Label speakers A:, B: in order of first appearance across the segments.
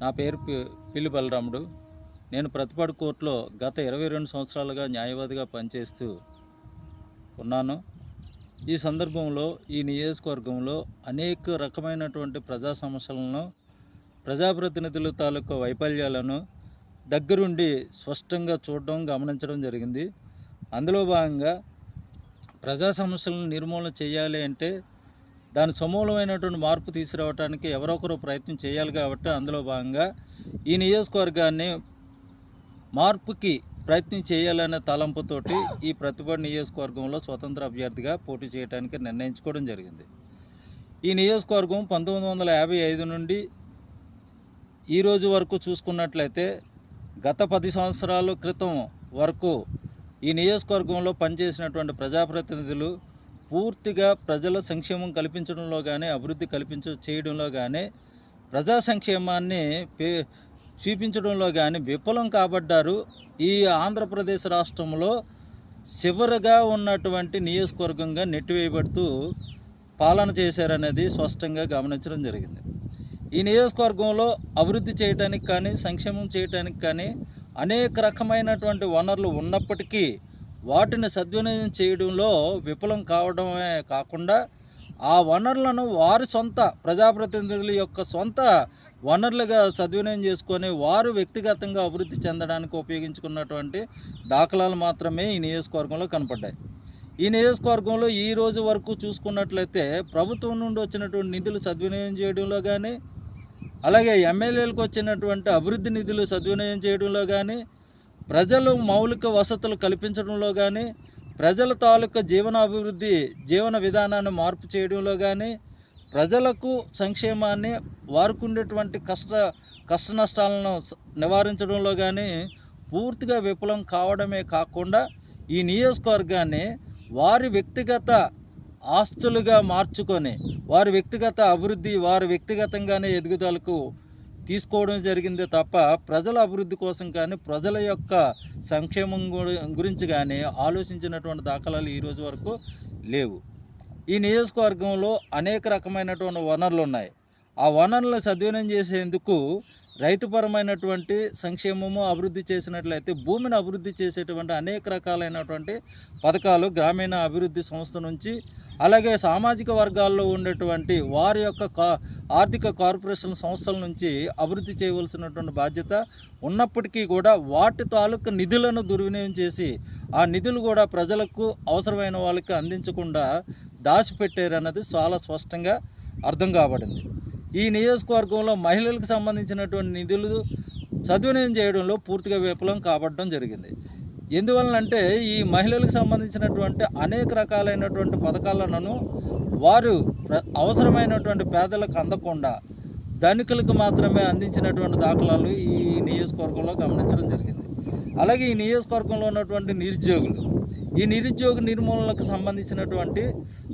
A: నా పేరు పి- పిల్లి బలరాముడు. నేను ప్రతిపాడు కోర్టులో గత ఇరవై రెండు సంవత్సరాలుగా న్యాయవాదిగా పనిచేస్తూ ఉన్నాను. ఈ సందర్భంలో ఈ నియోజకవర్గంలో అనేక రకమైనటువంటి ప్రజా సమస్యలను ప్రజాప్రతినిధుల తాలూకు వైఫల్యాలను దగ్గరుండి స్పష్టంగా చూడడం గమనించడం జరిగింది. అందులో భాగంగా ప్రజా సమస్యలను నిర్మూలన చేయాలి అంటే దాని సమూలమైనటువంటి మార్పు తీసుకురావడానికి ఎవరొకరు ప్రయత్నం చేయాలి కాబట్టి అందులో భాగంగా ఈ నియోజకవర్గాన్ని మార్పుకి ప్రయత్నం చేయాలనే తలంపుతోటి ఈ ప్రతిభ నియోజకవర్గంలో స్వతంత్ర అభ్యర్థిగా పోటీ చేయడానికి నిర్ణయించుకోవడం జరిగింది. ఈ నియోజకవర్గం పంతొమ్మిది వందల యాభై ఐదు నుండి ఈ రోజు వరకు చూసుకున్నట్లయితే గత పది సంవత్సరాల క్రితం వరకు ఈ నియోజకవర్గంలో పనిచేసినటువంటి ప్రజాప్రతినిధులు పూర్తిగా ప్రజల సంక్షేమం కల్పించడంలో కానీ అభివృద్ధి కల్పించ చేయడంలో కానీ ప్రజా సంక్షేమాన్ని పే చూపించడంలో కానీ విఫలం కాబడ్డారు ఈ ఆంధ్రప్రదేశ్ రాష్ట్రంలో చివరగా ఉన్నటువంటి నియోజకవర్గంగా నెట్టివేయబడుతూ పాలన చేశారనేది స్పష్టంగా గమనించడం జరిగింది. ఈ నియోజకవర్గంలో అభివృద్ధి చేయడానికి కానీ సంక్షేమం చేయడానికి కానీ అనేక రకమైనటువంటి వనరులు ఉన్నప్పటికీ వాటిని సద్వినియోగం చేయడంలో విఫలం కావడమే కాకుండా ఆ వనరులను వారి సొంత ప్రజాప్రతినిధుల యొక్క సొంత వనరులుగా సద్వినియోగం చేసుకొని వారు వ్యక్తిగతంగా అభివృద్ధి చెందడానికి ఉపయోగించుకున్నటువంటి దాఖలాలు మాత్రమే ఈ నియోజకవర్గంలో కనపడ్డాయి. ఈ నియోజకవర్గంలో ఈ రోజు వరకు చూసుకున్నట్లయితే ప్రభుత్వం నుండి వచ్చినటువంటి నిధులు సద్వినియోగం చేయడంలో కానీ అలాగే ఎమ్మెల్యేలకు వచ్చినటువంటి అభివృద్ధి నిధులు సద్వినియోగం చేయడంలో కానీ ప్రజలు మౌలిక వసతులు కల్పించడంలో కానీ ప్రజల తాలూకా జీవనాభివృద్ధి జీవన విధానాన్ని మార్పు చేయడంలో కానీ ప్రజలకు సంక్షేమాన్ని వారికి ఉండేటువంటి కష్ట కష్ట నష్టాలను నివారించడంలో కానీ పూర్తిగా విఫలం కావడమే కాకుండా ఈ నియోజకవర్గాన్ని వారి వ్యక్తిగత ఆస్తులుగా మార్చుకొని వారి వ్యక్తిగత అభివృద్ధి వారి వ్యక్తిగతంగానే ఎదుగుదలకు తీసుకోవడం జరిగింది తప్ప ప్రజల అభివృద్ధి కోసం కానీ ప్రజల యొక్క సంక్షేమం గురించి కానీ ఆలోచించినటువంటి దాఖలాలు ఈ రోజు వరకు లేవు. ఈ నియోజకవర్గంలో అనేక రకమైనటువంటి వనరులు ఉన్నాయి. ఆ వనరులను సద్వినియోగం చేసేందుకు రైతుపరమైనటువంటి సంక్షేమము అభివృద్ధి చేసినట్లయితే భూమిని అభివృద్ధి చేసేటువంటి అనేక రకాలైనటువంటి పథకాలు గ్రామీణ అభివృద్ధి సంస్థ నుంచి అలాగే సామాజిక వర్గాల్లో ఉండేటువంటి వారి యొక్క కా ఆర్థిక కార్పొరేషన్ సంస్థల నుంచి అభివృద్ధి చేయవలసినటువంటి బాధ్యత ఉన్నప్పటికీ కూడా వాటి తాలూకు నిధులను దుర్వినియోగం చేసి ఆ నిధులు కూడా ప్రజలకు అవసరమైన వాళ్ళకి అందించకుండా దాచిపెట్టారన్నది చాలా స్పష్టంగా అర్థం కాబడింది. ఈ నియోజకవర్గంలో మహిళలకు సంబంధించినటువంటి నిధులు సద్వినియోగం చేయడంలో పూర్తిగా విఫలం కాబడడం జరిగింది. ఎందువలనంటే ఈ మహిళలకు సంబంధించినటువంటి అనేక రకాలైనటువంటి పథకాలను వారు అవసరమైనటువంటి పేదలకు అందకుండా ధనికులకు మాత్రమే అందించినటువంటి దాఖలాలు ఈ నియోజకవర్గంలో గమనించడం జరిగింది. అలాగే ఈ నియోజకవర్గంలో ఉన్నటువంటి నిరుద్యోగులు ఈ నిరుద్యోగ నిర్మూలనకు సంబంధించినటువంటి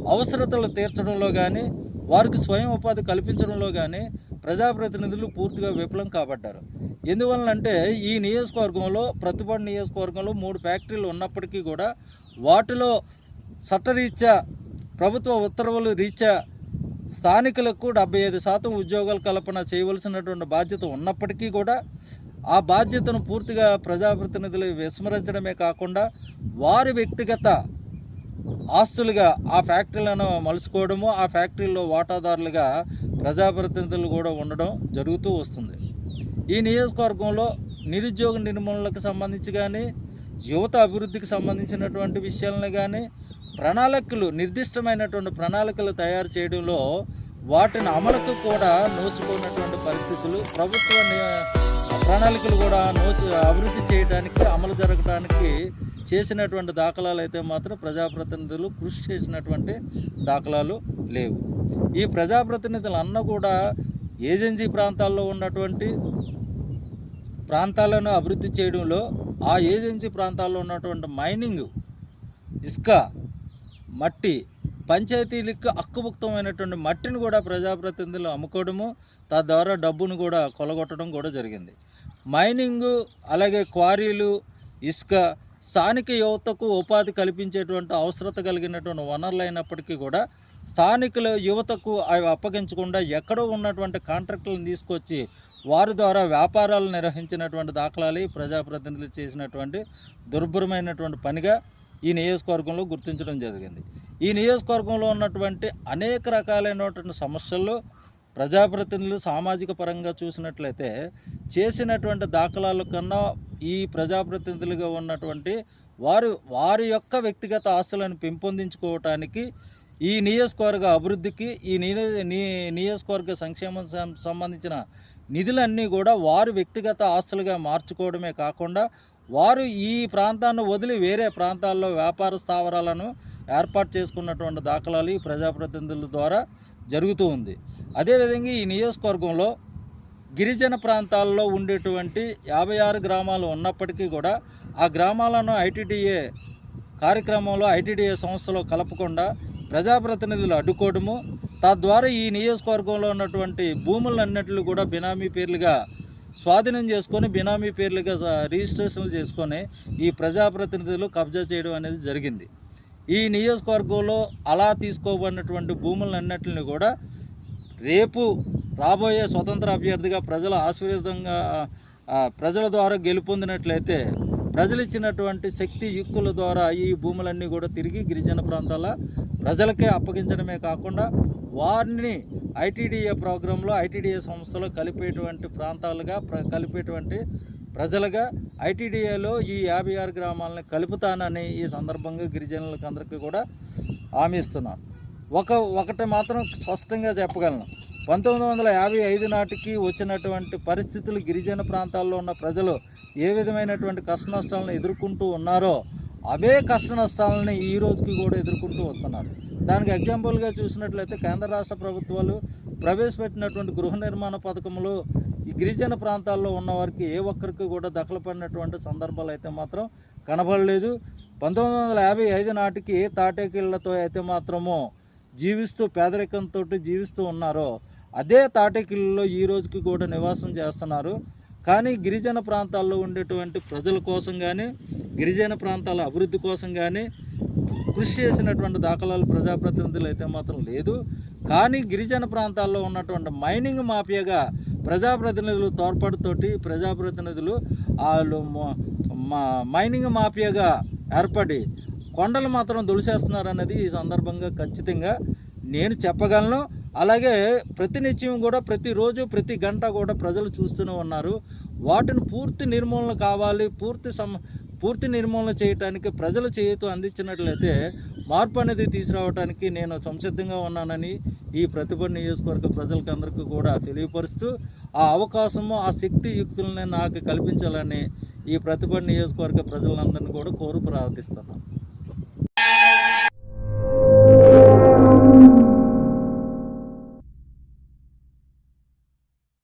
A: అవసరతలు తీర్చడంలో కానీ వారికి స్వయం ఉపాధి కల్పించడంలో కానీ ప్రజాప్రతినిధులు పూర్తిగా విఫలం కాబడ్డారు. ఎందువలనంటే ఈ నియోజకవర్గంలో ప్రతిపాడు నియోజకవర్గంలో మూడు ఫ్యాక్టరీలు ఉన్నప్పటికీ కూడా వాటిలో చట్టరీత్యా ప్రభుత్వ ఉత్తర్వులు రీత్యా స్థానికులకు డెబ్బై ఐదు శాతం ఉద్యోగాలు కల్పన చేయవలసినటువంటి బాధ్యత ఉన్నప్పటికీ కూడా ఆ బాధ్యతను పూర్తిగా ప్రజాప్రతినిధులు విస్మరించడమే కాకుండా వారి వ్యక్తిగత ఆస్తులుగా ఆ ఫ్యాక్టరీలను మలుచుకోవడము ఆ ఫ్యాక్టరీలో వాటాదారులుగా ప్రజాప్రతినిధులు కూడా ఉండడం జరుగుతూ వస్తుంది. ఈ నియోజకవర్గంలో నిరుద్యోగ నిర్మూలనకు సంబంధించి కానీ యువత అభివృద్ధికి సంబంధించినటువంటి విషయాలను కానీ ప్రణాళికలు నిర్దిష్టమైనటువంటి ప్రణాళికలు తయారు చేయడంలో వాటిని అమలుకు కూడా నోచుకున్నటువంటి పరిస్థితులు ప్రభుత్వ ని- ప్రణాళికలు కూడా నోచు అభివృద్ధి చేయడానికి అమలు జరగడానికి చేసినటువంటి దాఖలాలు అయితే మాత్రం ప్రజాప్రతినిధులు కృషి చేసినటువంటి దాఖలాలు లేవు. ఈ ప్రజాప్రతినిధులు అన్న కూడా ఏజెన్సీ ప్రాంతాల్లో ఉన్నటువంటి ప్రాంతాలను అభివృద్ధి చేయడంలో ఆ ఏజెన్సీ ప్రాంతాల్లో ఉన్నటువంటి మైనింగ్ ఇసుక మట్టి పంచాయతీలకు హక్కుముక్తమైనటువంటి మట్టిని కూడా ప్రజాప్రతినిధులు అమ్ముకోవడము తద్వారా డబ్బును కూడా కొలగొట్టడం కూడా జరిగింది. మైనింగ్ అలాగే క్వారీలు ఇసుక స్థానిక యువతకు ఉపాధి కల్పించేటువంటి అవసరత కలిగినటువంటి వనరులు అయినప్పటికీ కూడా స్థానికుల యువతకు అవి అప్పగించకుండా ఎక్కడో ఉన్నటువంటి కాంట్రాక్టులను తీసుకొచ్చి వారి ద్వారా వ్యాపారాలు నిర్వహించినటువంటి దాఖలాలు ఈ ప్రజాప్రతినిధులు చేసినటువంటి దుర్భరమైనటువంటి పనిగా ఈ నియోజకవర్గంలో గుర్తించడం జరిగింది. ఈ నియోజకవర్గంలో ఉన్నటువంటి అనేక రకాలైనటువంటి సమస్యలు ప్రజాప్రతినిధులు సామాజిక పరంగా చూసినట్లయితే చేసినటువంటి దాఖలాల కన్నా ఈ ప్రజాప్రతినిధులుగా ఉన్నటువంటి వారు వారి యొక్క వ్యక్తిగత ఆస్తులను పెంపొందించుకోవటానికి ఈ నియోజకవర్గ అభివృద్ధికి ఈ నీ- నియోజకవర్గ సంక్షేమం సం- సంబంధించిన నిధులన్నీ కూడా వారు వ్యక్తిగత ఆస్తులుగా మార్చుకోవడమే కాకుండా వారు ఈ ప్రాంతాన్ని వదిలి వేరే ప్రాంతాల్లో వ్యాపార స్థావరాలను ఏర్పాటు చేసుకున్నటువంటి దాఖలాలు ఈ ప్రజాప్రతినిధుల ద్వారా జరుగుతూ ఉంది. అదేవిధంగా ఈ నియోజకవర్గంలో గిరిజన ప్రాంతాల్లో ఉండేటువంటి యాభై ఆరు గ్రామాలు ఉన్నప్పటికీ కూడా ఆ గ్రామాలను ఐటీడీఏ కార్యక్రమంలో ఐటీడీఏ సంస్థలో కలపకుండా ప్రజాప్రతినిధులు అడ్డుకోవడము తద్వారా ఈ నియోజకవర్గంలో ఉన్నటువంటి భూములన్నింటినీ కూడా బినామీ పేర్లుగా స్వాధీనం చేసుకొని బినామీ పేర్లుగా రిజిస్ట్రేషన్లు చేసుకొని ఈ ప్రజాప్రతినిధులు కబ్జా చేయడం అనేది జరిగింది. ఈ నియోజకవర్గంలో అలా తీసుకోబడినటువంటి భూములన్నింటిని కూడా రేపు రాబోయే స్వతంత్ర అభ్యర్థిగా ప్రజల ఆశీర్వాదంగా ప్రజల ద్వారా గెలుపొందినట్లయితే ప్రజలు ఇచ్చినటువంటి శక్తి యుక్తుల ద్వారా ఈ భూములన్నీ కూడా తిరిగి గిరిజన ప్రాంతాల ప్రజలకే అప్పగించడమే కాకుండా వారిని ఐటీడీఏ ప్రోగ్రాంలో ఐటీడీఏ సంస్థలో కలిపేటువంటి ప్రాంతాలుగా ప్ర కలిపేటువంటి ప్రజలుగా ఐటీడీఏలో ఈ యాభై ఆరు గ్రామాలను కలుపుతానని ఈ సందర్భంగా గిరిజనులకు అందరికీ కూడా హామీ ఇస్తున్నాను. ఒక ఒకటి మాత్రం స్పష్టంగా చెప్పగలను. పంతొమ్మిది వందల యాభై ఐదు నాటికి వచ్చినటువంటి పరిస్థితులు గిరిజన ప్రాంతాల్లో ఉన్న ప్రజలు ఏ విధమైనటువంటి కష్ట నష్టాలను ఎదుర్కొంటూ ఉన్నారో అవే కష్ట నష్టాలని ఈ రోజుకి కూడా ఎదుర్కొంటూ వస్తున్నారు. దానికి ఎగ్జాంపుల్గా చూసినట్లయితే కేంద్ర రాష్ట్ర ప్రభుత్వాలు ప్రవేశపెట్టినటువంటి గృహ నిర్మాణ పథకంలో ఈ గిరిజన ప్రాంతాల్లో ఉన్న వారికి ఏ ఒక్కరికి కూడా దఖలు పడినటువంటి సందర్భాలు అయితే మాత్రం కనబడలేదు. పంతొమ్మిది వందల యాభై ఐదు నాటికి ఏ తాటేకిళ్ళతో అయితే మాత్రమో జీవిస్తూ పేదరికంతో జీవిస్తూ ఉన్నారో అదే తాటేకిళ్ళలో ఈ రోజుకి కూడా నివాసం చేస్తున్నారు. కానీ గిరిజన ప్రాంతాల్లో ఉండేటువంటి ప్రజల కోసం కానీ గిరిజన ప్రాంతాల అభివృద్ధి కోసం కానీ కృషి చేసినటువంటి దాఖలాలు ప్రజాప్రతినిధులు అయితే మాత్రం లేదు. కానీ గిరిజన ప్రాంతాల్లో ఉన్నటువంటి మైనింగ్ మాఫియాగా ప్రజాప్రతినిధులు తోడ్పాటుతోటి ప్రజాప్రతినిధులు వాళ్ళు మైనింగ్ మాఫియాగా ఏర్పడి కొండలు మాత్రం దొలిసేస్తున్నారనేది ఈ సందర్భంగా ఖచ్చితంగా నేను చెప్పగలను. అలాగే ప్రతినిత్యం కూడా ప్రతిరోజు ప్రతి గంట కూడా ప్రజలు చూస్తూనే ఉన్నారు. వాటిని పూర్తి నిర్మూలన కావాలి పూర్తి సమ పూర్తి నిర్మూలన చేయటానికి ప్రజలు చేయుతూ అందించినట్లయితే మార్పు అనేది తీసుకురావడానికి నేను సంసిద్ధంగా ఉన్నానని ఈ ప్రతిభ నియోజకవర్గ ప్రజలకు అందరికీ కూడా తెలియపరుస్తూ ఆ అవకాశము ఆ శక్తి యుక్తులని నాకు కల్పించాలని ఈ ప్రతిభ నియోజకవర్గ ప్రజలందరినీ కూడా కోరు ప్రార్థిస్తున్నాను.